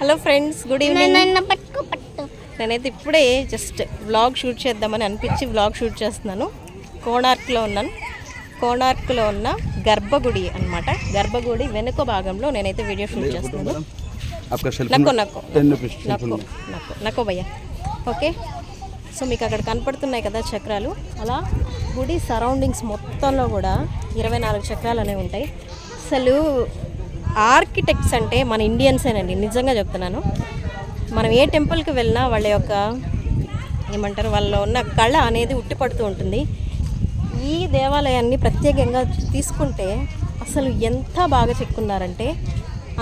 Hello friends good evening. నేనైతే ఇప్పుడే just vlog shoot చేద్దామని అనిపించి వ్లాగ్ షూట్ చేస్తున్నాను. కోణార్క్లో ఉన్నాను. కోణార్క్లో ఉన్న గర్భగుడి అనమాట గర్భగుడి వెనుక భాగంలో నేనైతే వీడియో షూట్ చేస్తున్నాను. నక్కో నక్కో. నక్కో నక్కో నక్కో భయ్య. ఓకే. సో మీకు అక్కడ కనపడుతున్నాయి కదా చక్రాలు. అలా గుడి సరౌండింగ్స్ మొత్తంలో కూడా ఇరవై నాలుగు చక్రాలు అనేవి ఉంటాయి. అసలు ఆర్కిటెక్ట్స్ అంటే మన ఇండియన్సేనండి నిజంగా చెప్తున్నాను. మనం ఏ టెంపుల్కి వెళ్ళినా వాళ్ళ యొక్క ఏమంటారు వాళ్ళ ఉన్న కళ అనేది ఉట్టిపడుతూ ఉంటుంది. ఈ దేవాలయాన్ని ప్రత్యేకంగా తీసుకుంటే అసలు ఎంత బాగా చెక్కున్నారంటే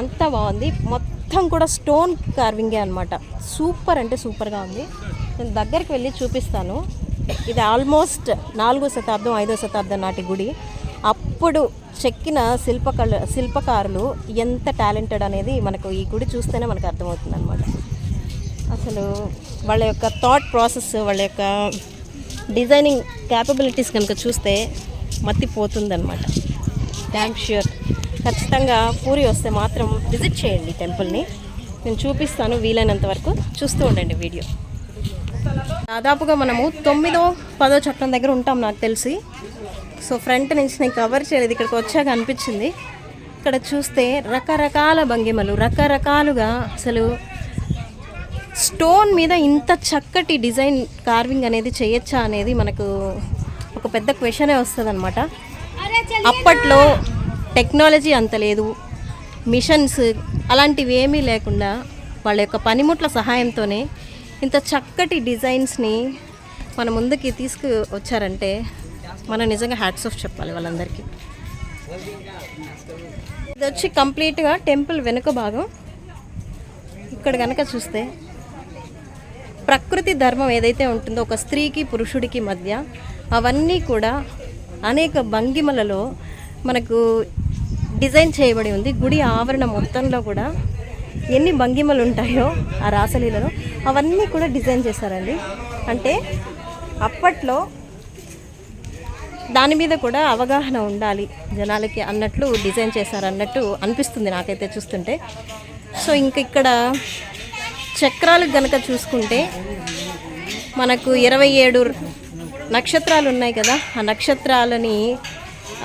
అంత బాగుంది. మొత్తం కూడా స్టోన్ కార్వింగే అనమాట సూపర్ అంటే సూపర్గా ఉంది. నేను దగ్గరికి వెళ్ళి చూపిస్తాను. ఇది ఆల్మోస్ట్ నాలుగో శతాబ్దం ఐదో శతాబ్దం నాటి గుడి. అప్పుడు చెక్కిన శిల్పకళ శిల్పకారులు ఎంత టాలెంటెడ్ అనేది మనకు ఈ గుడి చూస్తేనే మనకు అర్థమవుతుంది అనమాట అసలు వాళ్ళ యొక్క థాట్ ప్రాసెస్ వాళ్ళ యొక్క డిజైనింగ్ క్యాపబిలిటీస్ కనుక చూస్తే మత్తిపోతుందనమాట డ్యామ్ ష్యూర్ ఖచ్చితంగా పూరి వస్తే మాత్రం విజిట్ చేయండి టెంపుల్ని. నేను చూపిస్తాను వీలైనంత వరకు చూస్తూ ఉండండి వీడియో. దాదాపుగా మనము తొమ్మిదో పదో చక్రం దగ్గర ఉంటాం నాకు తెలిసి. సో ఫ్రంట్ నుంచి నేను కవర్ చేయలేదు ఇక్కడికి వచ్చాక అనిపించింది. ఇక్కడ చూస్తే రకరకాల భంగిమలు రకరకాలుగా అసలు స్టోన్ మీద ఇంత చక్కటి డిజైన్ కార్వింగ్ అనేది చేయొచ్చా అనేది మనకు ఒక పెద్ద క్వశ్చనే వస్తుంది అనమాట అప్పట్లో టెక్నాలజీ అంత లేదు మిషన్స్ అలాంటివి ఏమీ లేకుండా వాళ్ళ యొక్క పనిముట్ల సహాయంతోనే ఇంత చక్కటి డిజైన్స్ని మన ముందుకి తీసుకు వచ్చారంటే మనం నిజంగా హ్యాట్స్ ఆఫ్ చెప్పాలి వాళ్ళందరికీ. ఇది వచ్చి కంప్లీట్గా టెంపుల్ వెనుక భాగం. ఇక్కడ కనుక చూస్తే ప్రకృతి ధర్మం ఏదైతే ఉంటుందో ఒక స్త్రీకి పురుషుడికి మధ్య అవన్నీ కూడా అనేక భంగిమలలో మనకు డిజైన్ చేయబడి ఉంది. గుడి ఆవరణ మొత్తంలో కూడా ఎన్ని భంగిమలు ఉంటాయో ఆ రాసలీలలో అవన్నీ కూడా డిజైన్ చేశారండి. అంటే అప్పట్లో దాని మీద కూడా అవగాహన ఉండాలి. జనాలకి అన్నట్లు డిజైన్ చేశారు అన్నట్టు అనిపిస్తుంది నాకైతే చూస్తుంటే. సో ఇంక ఇక్కడ చక్రాలు గనక చూసుకుంటే మనకు ఇరవై ఏడు నక్షత్రాలు ఉన్నాయి కదా ఆ నక్షత్రాలని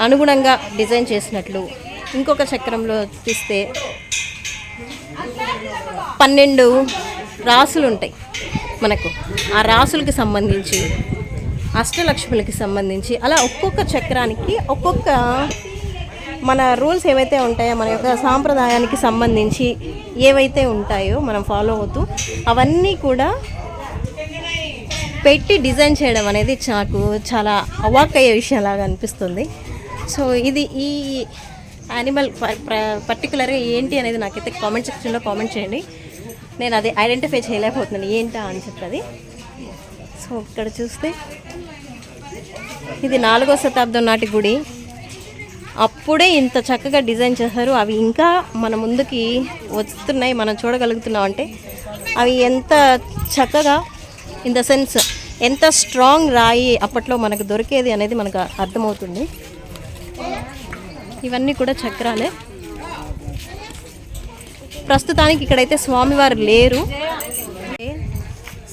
అనుగుణంగా డిజైన్ చేసినట్లు. ఇంకొక చక్రంలో తీస్తే పన్నెండు రాసులు ఉంటాయి మనకు. ఆ రాసులకి సంబంధించి అష్టలక్ష్ములకి సంబంధించి అలా ఒక్కొక్క చక్రానికి ఒక్కొక్క మన రూల్స్ ఏవైతే ఉంటాయో మన యొక్క సాంప్రదాయానికి సంబంధించి ఏవైతే ఉంటాయో మనం ఫాలో అవుతూ అవన్నీ కూడా పెట్టి డిజైన్ చేయడం అనేది నాకు చాలా అవాక్ అయ్యే విషయం లాగా అనిపిస్తుంది. సో ఇది ఈ యానిమల్ పర్టికులర్గా ఏంటి అనేది నాకైతే కామెంట్ సెక్షన్లో కామెంట్ చేయండి. నేను అది ఐడెంటిఫై చేయలేకపోతున్నాను ఏంటా అని చెప్పి సో ఇక్కడ చూస్తే ఇది నాలుగో శతాబ్దం నాటి గుడి. అప్పుడే ఇంత చక్కగా డిజైన్ చేశారు. అవి ఇంకా మన ముందుకి వస్తున్నాయి మనం చూడగలుగుతున్నాం అంటే. అవి ఎంత చక్కగా ఇన్ ద సెన్స్ ఎంత స్ట్రాంగ్ రాయి అప్పట్లో మనకు దొరికేది అనేది మనకు అర్థమవుతుంది. ఇవన్నీ కూడా చక్రాలే. ప్రస్తుతానికి ఇక్కడైతే స్వామివారు లేరు.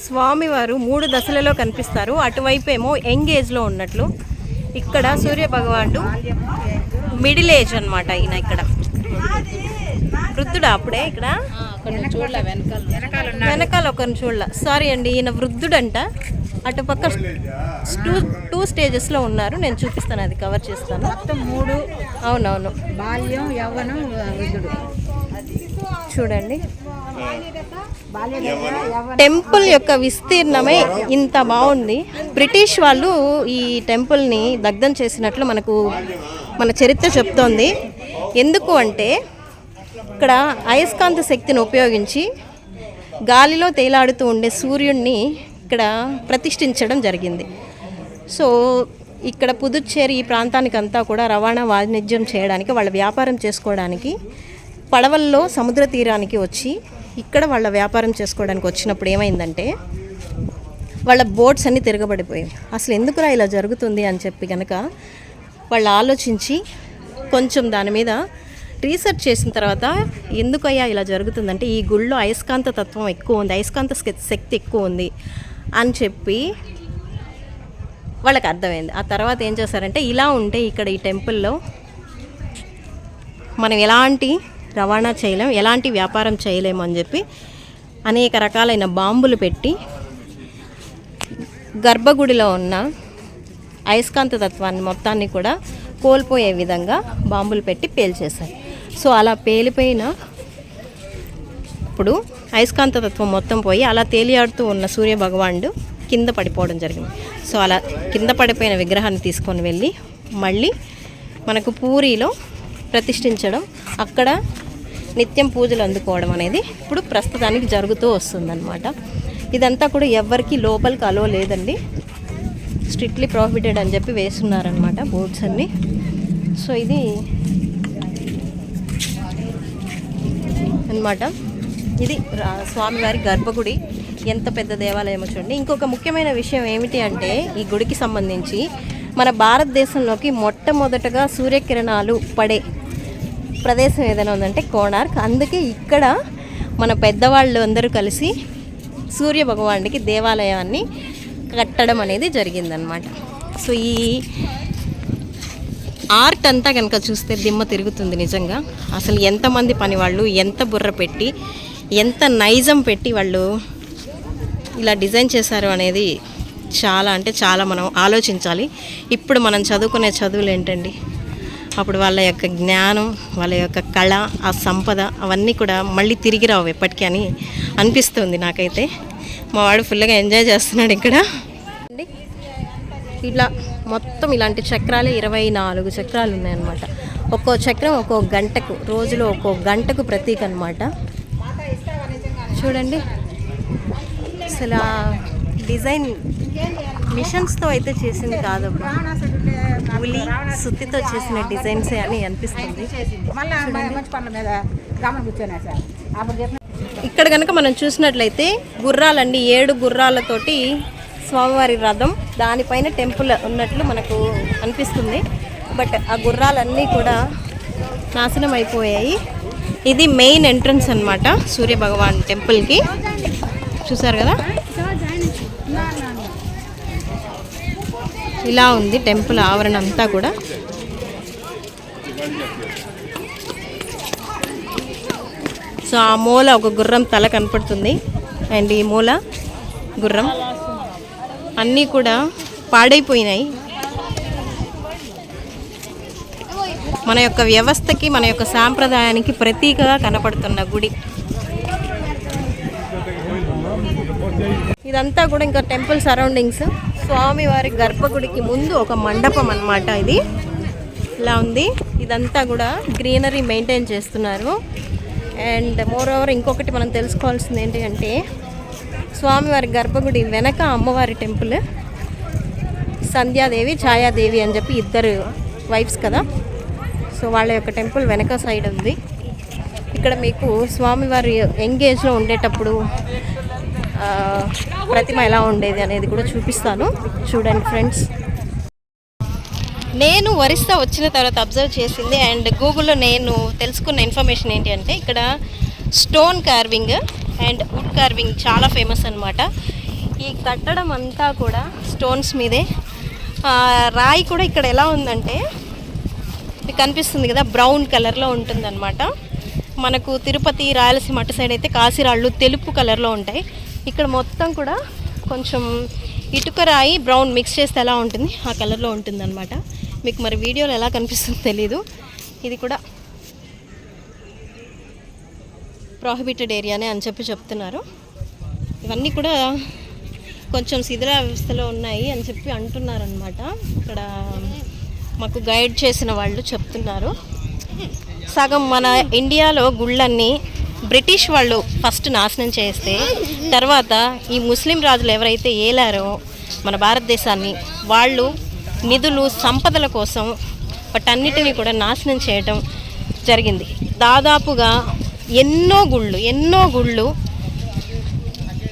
స్వామివారు మూడు దశలలో కనిపిస్తారు. అటువైపు ఏమో యంగ్ ఏజ్లో ఉన్నట్లు. ఇక్కడ సూర్య భగవానుడు మిడిల్ ఏజ్ అనమాట ఈయన ఇక్కడ. వృద్ధుడు అప్పుడే ఇక్కడ? వెనకాల. ఒకరిని చూడల. సారీ అండి ఈయన వృద్ధుడంట. అటుపక్క టూ టూ స్టేజెస్లో ఉన్నారు. నేను చూపిస్తాను అది కవర్ చేస్తాను. మొత్తం మూడు అవునవును. బాల్యం యవ్వనం వృద్ధుడు. చూడండి. టెంపుల్ యొక్క విస్తీర్ణమే ఇంత బాగుంది. బ్రిటిష్ వాళ్ళు ఈ టెంపుల్ని దగ్ధం చేసినట్లు మనకు మన చరిత్ర చెప్తోంది. ఎందుకు అంటే ఇక్కడ అయస్కాంత శక్తిని ఉపయోగించి గాలిలో తేలాడుతూ ఉండే సూర్యుడిని ఇక్కడ ప్రతిష్ఠించడం జరిగింది. సో ఇక్కడ పుదుచ్చేరి ఈ ప్రాంతానికంతా కూడా రవాణా వాణిజ్యం చేయడానికి వాళ్ళ వ్యాపారం చేసుకోవడానికి పడవల్లో సముద్ర తీరానికి వచ్చి ఇక్కడ వాళ్ళ వ్యాపారం చేసుకోవడానికి వచ్చినప్పుడు ఏమైందంటే వాళ్ళ బోట్స్ అన్నీ తిరగబడిపోయాయి. అసలు ఎందుకురా ఇలా జరుగుతుంది అని చెప్పి కనుక వాళ్ళు ఆలోచించి కొంచెం దాని మీద రీసెర్చ్ చేసిన తర్వాత ఎందుకయ్యా ఇలా జరుగుతుందంటే ఈ గుళ్ళో అయస్కాంత తత్వం ఎక్కువ ఉంది అయస్కాంత శక్తి ఎక్కువ ఉంది అని చెప్పి వాళ్ళకి అర్థమైంది. ఆ తర్వాత ఏం చేశారంటే ఇలా ఉంటే ఇక్కడ ఈ టెంపుల్లో మనం ఎలాంటి రవాణా చేయలేం ఎలాంటి వ్యాపారం చేయలేము అని చెప్పి అనేక రకాలైన బాంబులు పెట్టి గర్భగుడిలో ఉన్న అయస్కాంత తత్వాన్ని మొత్తాన్ని కూడా కోల్పోయే విధంగా బాంబులు పెట్టి పేల్చేశారు. సో అలా పేలిపోయిన ఇప్పుడు అయస్కాంత తత్వం మొత్తం పోయి అలా తేలియాడుతూ ఉన్న సూర్య భగవానుడు కింద పడిపోవడం జరిగింది. సో అలా కింద పడిపోయిన విగ్రహాన్ని తీసుకొని వెళ్ళి మళ్ళీ మనకు పూరిలో ప్రతిష్ఠించడం అక్కడ నిత్యం పూజలు అందుకోవడం అనేది ఇప్పుడు ప్రస్తుతానికి జరుగుతూ వస్తుందన్నమాట. ఇదంతా కూడా ఎవరికి లోపలికి అలో లేదండి. స్ట్రిక్ట్లీ ప్రాఫిటెడ్ అని చెప్పి వేస్తున్నారనమాట బోర్డ్స్ అన్నీ. సో ఇది అన్నమాట. ఇది స్వామివారి గర్భగుడి. ఎంత పెద్ద దేవాలయమో చూడండి. ఇంకొక ముఖ్యమైన విషయం ఏమిటి అంటే ఈ గుడికి సంబంధించి మన భారతదేశంలోకి మొట్టమొదటగా సూర్యకిరణాలు పడే ప్రదేశం ఏదైనా ఉందంటే కోణార్క్. అందుకే ఇక్కడ మన పెద్దవాళ్ళు అందరూ కలిసి సూర్య భగవానుడికి దేవాలయాన్ని కట్టడం అనేది జరిగిందనమాట సో ఈ ఆర్ట్ అంతా కనుక చూస్తే దిమ్మ తిరుగుతుంది నిజంగా. అసలు ఎంతమంది పని వాళ్ళు ఎంత బుర్ర పెట్టి ఎంత నైజం పెట్టి వాళ్ళు ఇలా డిజైన్ చేశారు అనేది చాలా అంటే చాలా మనం ఆలోచించాలి. ఇప్పుడు మనం చదువుకునే చదువులు ఏంటండి? అప్పుడు వాళ్ళ యొక్క జ్ఞానం వాళ్ళ యొక్క కళ ఆ సంపద అవన్నీ కూడా మళ్ళీ తిరిగి రావు ఎప్పటికీ అని అనిపిస్తుంది నాకైతే. మా వాడు ఫుల్గా ఎంజాయ్ చేస్తున్నాడు ఇక్కడ. ఇట్లా మొత్తం ఇలాంటి చక్రాలే ఇరవై నాలుగు చక్రాలు ఉన్నాయన్నమాట. ఒక్కో చక్రం ఒక్కో గంటకు రోజులో ఒక్కో గంటకు ప్రతీక అనమాట చూడండి. అసలు డిజైన్ మిషన్స్తో అయితే చేసింది కాదు ఉలి సుత్తితో చేసిన డిజైన్స్ అని అనిపిస్తుంది. ఇక్కడ కనుక మనం చూసినట్లయితే గుర్రాలండి ఏడు గుర్రాలతోటి స్వామివారి రథం దానిపైన టెంపుల్ ఉన్నట్లు మనకు అనిపిస్తుంది. బట్ ఆ గుర్రాలన్నీ కూడా నాశనం అయిపోయాయి. ఇది మెయిన్ ఎంట్రన్స్ అన్నమాట సూర్య భగవాన్ టెంపుల్కి. చూసారు కదా? ఇలా ఉంది టెంపుల్ ఆవరణ అంతా కూడా. సో ఆ మూల ఒక గుర్రం తల కనపడుతుంది. అండ్ ఈ మూల గుర్రం అన్నీ కూడా పాడైపోయినాయి. మన యొక్క వ్యవస్థకి మన యొక్క సాంప్రదాయానికి ప్రతీకగా కనపడుతున్న గుడి. ఇదంతా కూడా ఇంకా టెంపుల్ సరౌండింగ్స్. స్వామివారి గర్భగుడికి ముందు ఒక మండపం అనమాట ఇది. ఇలా ఉంది. ఇదంతా కూడా గ్రీనరీ మెయింటైన్ చేస్తున్నారు. అండ్ మోర్ ఓవర్ ఇంకొకటి మనం తెలుసుకోవాల్సింది ఏంటి అంటే స్వామివారి గర్భగుడి వెనక అమ్మవారి టెంపుల్ సంధ్యాదేవి ఛాయాదేవి అని చెప్పి ఇద్దరు వైఫ్స్ కదా. సో వాళ్ళ యొక్క టెంపుల్ వెనక సైడ్ ఉంది. ఇక్కడ మీకు స్వామివారి ఎంగేజ్లో ఉండేటప్పుడు ప్రతిమ ఎలా ఉండేది అనేది కూడా చూపిస్తాను. చూడండి ఫ్రెండ్స్. నేను ఒరిస్సా వచ్చిన తర్వాత అబ్జర్వ్ చేసింది అండ్ గూగుల్లో నేను తెలుసుకున్న ఇన్ఫర్మేషన్ ఏంటి అంటే ఇక్కడ stone carving and wood carving చాలా ఫేమస్ అనమాట ఈ కట్టడం అంతా కూడా స్టోన్స్ మీదే. రాయి కూడా ఇక్కడ ఎలా ఉందంటే మీకు కనిపిస్తుంది కదా బ్రౌన్ కలర్లో ఉంటుందన్నమాట. మనకు తిరుపతి రాయలసీమ అటు సైడ్ అయితే కాశీరాళ్ళు తెలుపు కలర్లో ఉంటాయి. ఇక్కడ మొత్తం కూడా కొంచెం ఇటుక రాయి బ్రౌన్ మిక్స్ చేస్తే ఎలా ఉంటుంది? ఆ కలర్లో ఉంటుందన్నమాట. మీకు మరి వీడియోలో ఎలా కనిపిస్తుందో తెలీదు. ఇది కూడా ప్రాహిబిటెడ్ ఏరియానే అని చెప్పి చెప్తున్నారు. ఇవన్నీ కూడా కొంచెం శిథిల వ్యవస్థలో ఉన్నాయి అని చెప్పి అంటున్నారనమాట ఇక్కడ మాకు గైడ్ చేసిన వాళ్ళు చెప్తున్నారు. సగం మన ఇండియాలో గుళ్ళన్నీ బ్రిటిష్ వాళ్ళు ఫస్ట్ నాశనం చేస్తే తర్వాత ఈ ముస్లిం రాజులు ఎవరైతే ఏలారో మన భారతదేశాన్ని వాళ్ళు నిధులు సంపదల కోసం వాటన్నిటిని కూడా నాశనం చేయటం జరిగింది. దాదాపుగా ఎన్నో గుళ్ళు ఎన్నో గుళ్ళు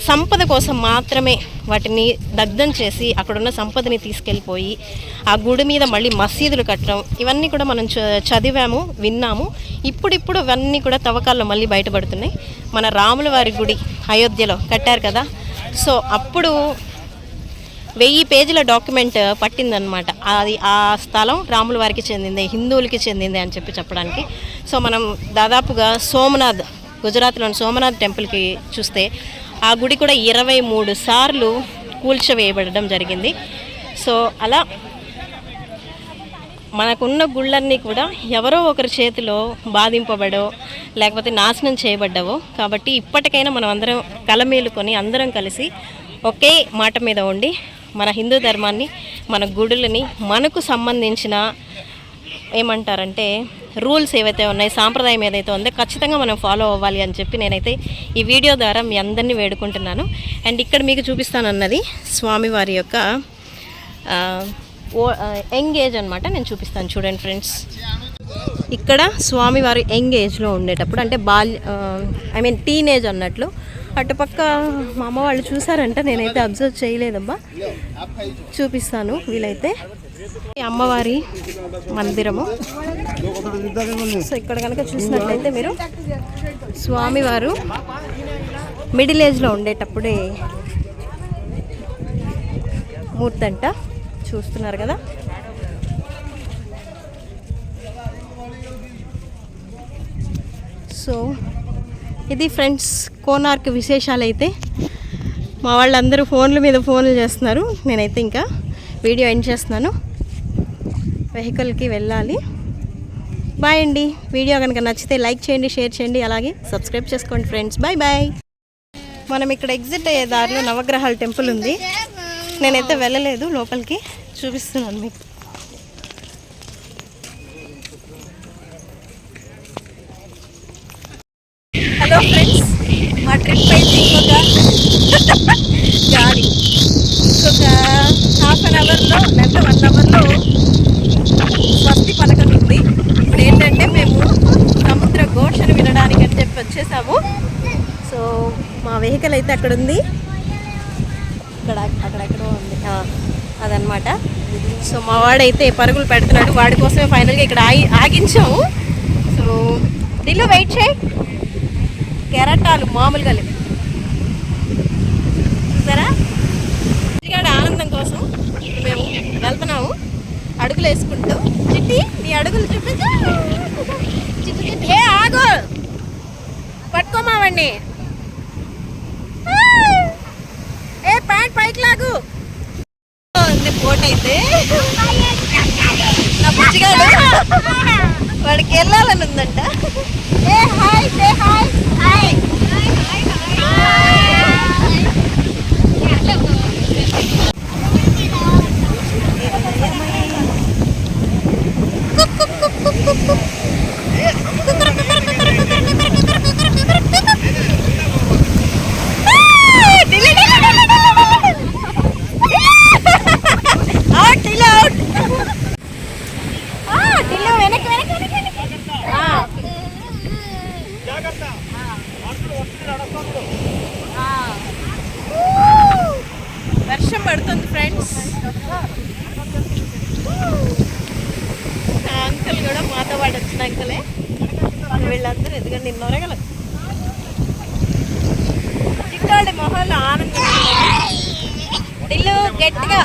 సంపద కోసం మాత్రమే వాటిని దగ్ధం చేసి అక్కడున్న సంపదని తీసుకెళ్ళిపోయి ఆ గుడి మీద మళ్ళీ మసీదులు కట్టడం ఇవన్నీ కూడా మనం చ- చదివాము విన్నాము. ఇప్పుడిప్పుడు ఇవన్నీ కూడా తవ్వకాల్లో మళ్ళీ బయటపడుతున్నాయి. మన రాముల వారి గుడి అయోధ్యలో కట్టారు కదా. సో అప్పుడు వెయ్యి పేజీల డాక్యుమెంట్ పట్టిందనమాట అది ఆ స్థలం రాముల వారికి చెందింది హిందువులకి చెందింది అని చెప్పి చెప్పడానికి. సో మనం దాదాపుగా సోమనాథ్ గుజరాత్లోని సోమనాథ్ టెంపుల్కి చూస్తే ఆ గుడి కూడా ఇరవై మూడు సార్లు కూల్చవేయబడడం జరిగింది. సో అలా మనకున్న గుళ్ళన్నీ కూడా ఎవరో ఒకరి చేతిలో బాధింపబడో లేకపోతే నాశనం చేయబడ్డావో కాబట్టి ఇప్పటికైనా మనం అందరం కలమేలుకొని అందరం కలిసి ఒకే మాట మీద ఉండి మన హిందూ ధర్మాన్ని మన గుడులని మనకు సంబంధించిన ఏమంటారంటే రూల్స్ ఏవైతే ఉన్నాయి సాంప్రదాయం ఏదైతే ఉందో ఖచ్చితంగా మనం ఫాలో అవ్వాలి అని చెప్పి నేనైతే ఈ వీడియో ద్వారా మీ అందరినీ వేడుకుంటున్నాను. అండ్ ఇక్కడ మీకు చూపిస్తానన్నది స్వామివారి యొక్క ఓ యంగ్ ఏజ్ అనమాట నేను చూపిస్తాను. చూడండి ఫ్రెండ్స్. ఇక్కడ స్వామివారి యంగ్ ఏజ్లో ఉండేటప్పుడు అంటే బాల్య ఐ మీన్ టీనేజ్ అన్నట్లు అటుపక్క మా అమ్మ వాళ్ళు చూసారంట నేనైతే అబ్జర్వ్ చేయలేదబ్బా. చూపిస్తాను వీలైతే. అమ్మవారి మందిరము. సో ఇక్కడ కనుక చూసినట్లయితే మీరు స్వామివారు మిడిల్ ఏజ్లో ఉండేటప్పుడే మూర్తంట చూస్తున్నారు కదా. సో ఇది ఫ్రెండ్స్ కోనార్క్ విశేషాలు అయితే మా వాళ్ళందరూ ఫోన్ల మీద ఫోన్లు చేస్తున్నారు. నేనైతే ఇంకా వీడియో ఎండ్ చేస్తున్నాను. వెహికల్కి వెళ్ళాలి. బాయ్ అండి. వీడియో కనుక నచ్చితే లైక్ చేయండి షేర్ చేయండి అలాగే సబ్స్క్రైబ్ చేసుకోండి ఫ్రెండ్స్. బాయ్ బాయ్ మనం ఇక్కడ ఎగ్జిట్ అయ్యే దారిలో నవగ్రహాల టెంపుల్ ఉంది. నేనైతే వెళ్ళలేదు లోపలికి చూపిస్తున్నాను మీకు. హలో ఫ్రెండ్స్ మా ట్రిప్ అయితే ఇంకొక గాడి ఇంకొక హాఫ్ అన్ అవర్లో అవర్లో స్వస్తి పథకం ఉంది ఇప్పుడు ఏంటంటే మేము సముద్ర ఘోషను వినడానికి అని చెప్పి వచ్చేసాము. సో మా వెహికల్ అయితే అక్కడ ఉంది ఇక్కడ అక్కడెక్కడో ఉంది. అదనమాట సో మా వాడైతే పరుగులు పెడుతున్నాడు. వాడి కోసమే ఫైనల్గా ఇక్కడ ఆగి ఆగించాము. సో ఢిల్లు వెయిట్ చేయి. కెరటాలు మామూలుగా లేవు. చూసారా? చిట్టిగాడి ఆనందం కోసం మేము వెళ్తున్నాము. అడుగులు వేసుకుంటూ చిట్టి నీ అడుగులు చూపించు. చిట్టి చిట్టి ఏ ఆగు. పట్టుకోమావండి. ఏ ప్యాంట్ పైకి లాగు. అయితే. నా వాడికి వెళ్ళాలని ఉందంట. ఏ హాయ్ సే హాయ్ హాయ్. గట్టిగా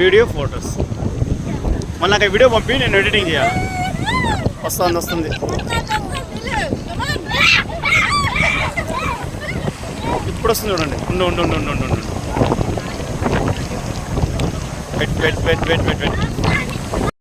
వీడియో ఫొటోస్. మళ్ళీ నాకు వీడియో పంపి నేను ఎడిటింగ్ చేయాలి. వస్తుంది వస్తుంది. ఇప్పుడు వస్తుంది చూడండి. ఉండు ఉండు ఉండు ఉండు ఉండు ఉండు. Wait wait wait wait wait wait